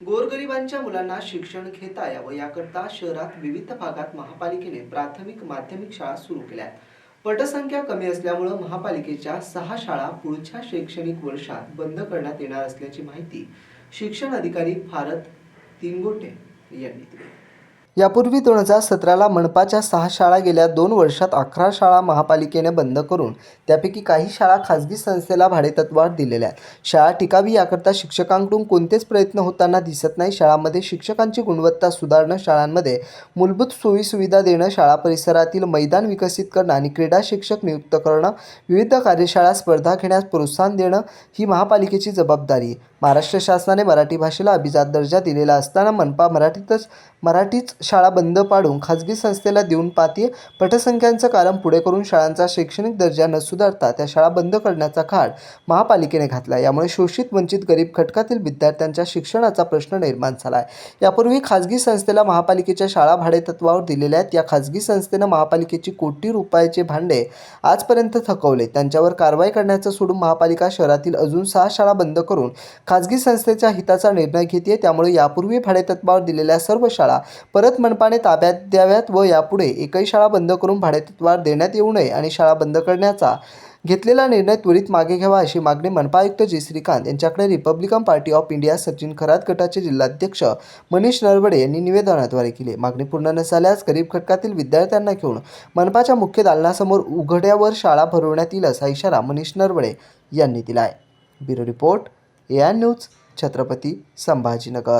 गोरगरिबांच्या मुलांना शिक्षण घेता यावं याकरता शहरात विविध भागात महापालिकेने प्राथमिक माध्यमिक शाळा सुरू केल्या पटसंख्या कमी असल्यामुळं महापालिकेच्या सहा शाळा पुढच्या शैक्षणिक वर्षात बंद करण्यात येणार असल्याची माहिती शिक्षण अधिकारी भारत तिंगोटे यांनी दिली. यापूर्वी दोन हजार सतराला मनपाच्या सहा शाळा गेल्या दोन वर्षात अकरा शाळा महापालिकेने बंद करून त्यापैकी काही शाळा खाजगी संस्थेला भाडेतत्वावर दिलेल्या आहेत. शाळा टिकावी याकरता शिक्षकांकडून कोणतेच प्रयत्न होताना दिसत नाही. शाळांमध्ये शिक्षकांची गुणवत्ता सुधारणं शाळांमध्ये मूलभूत सोयीसुविधा देणं शाळा परिसरातील मैदान विकसित करणं आणि क्रीडा शिक्षक नियुक्त करणं विविध कार्यशाळा स्पर्धा घेण्यास प्रोत्साहन देणं ही महापालिकेची जबाबदारी आहे. महाराष्ट्र शासनाने मराठी भाषेला अभिजात दर्जा दिलेला असताना मनपा मराठीतच मराठीच शाळा बंद पाडून खाजगी संस्थेला देऊन पाती पटसंख्यांचं कारण पुढे करून शाळांचा शैक्षणिक दर्जा न सुधारता त्या शाळा बंद करण्याचा खाड महापालिकेने घातला यामुळे शोषित वंचित गरीब घटकातील विद्यार्थ्यांच्या शिक्षणाचा प्रश्न निर्माण झाला आहे. यापूर्वी खाजगी संस्थेला महापालिकेच्या शाळा भाडेतत्वावर दिलेल्या आहेत. या खाजगी संस्थेनं महापालिकेची कोटी रुपयाचे भांडे आजपर्यंत थकवले. त्यांच्यावर कारवाई करण्याचं सोडून महापालिका शहरातील अजून सहा शाळा बंद करून खाजगी संस्थेच्या हिताचा निर्णय घेते त्यामुळे यापूर्वी भाडेतत्वावर दिलेल्या सर्व शाळा परत मनपाने ताब्यात द्याव्यात व यापुढे एकही शाळा बंद करून भाडेतत्वावर देण्यात येऊ नये आणि शाळा बंद करण्याचा घेतलेला निर्णय त्वरित मागे घ्यावा अशी मागणी मनपा आयुक्त जी. श्रीकांत यांच्याकडे Republican Party of India Sachin Kharat गटाचे जिल्हाध्यक्ष मनीष नरवडे यांनी निवेदनाद्वारे केली. मागणी पूर्ण न झाल्यास गरीब घटकातील विद्यार्थ्यांना घेऊन मनपाच्या मुख्य दालनासमोर उघड्यावर शाळा भरवण्यात येईल असा इशारा मनीष नरवडे यांनी दिला आहे bureau report A. I. News Chhatrapati Sambhajinagar.